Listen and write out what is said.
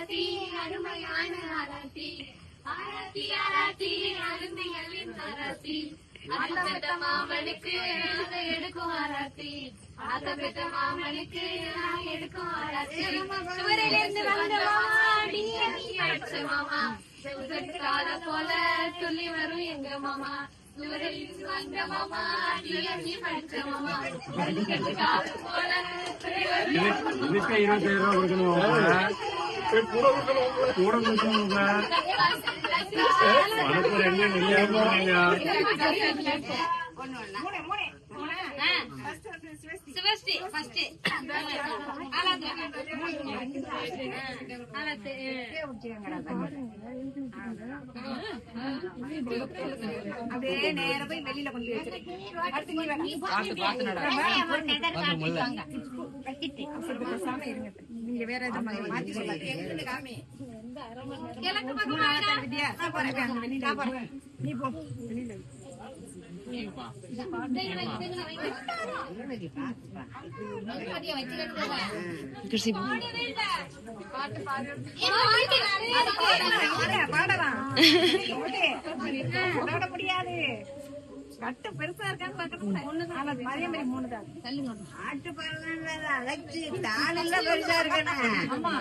ஆராத்தி அருமையான ஆராத்தி. ஆராத்தி ஆராத்தி அருமைகளின் ஆராத்தி. பெத்த மாமனுக்கு எடுக்கும் ஆராத்தி. மாமனுக்கு எடுக்கும் சுவரிலிருந்து வந்த மாமா போல துள்ளி வரும் எங்க மாமா. சுவரிலிருந்து வந்த மாமா நீ படிச்ச மாமா. செவுகட்டுக்காத போல கூட கொடுக்கணும் மனப்பு ரெண்டு சிவஸ்ரீ ஃபர்ஸ்ட் அப்படியே போய் வெளியில கொண்டு வச்சிருக்கேன் நீங்க வேற எதுவும் மாத்தி சொல்லாதீங்க கிழக்கு பக்கமா வித்யா நீ போ வெளியில பாடலாம் விட முடியாது கட்டு பெருசா இருக்கான்னு பாக்கணும் ஆனா அதே மாதிரி மூணு தான் ஆட்டு பறவை அழைச்சு தாளில் பெருசா இருக்கணும் ஆமா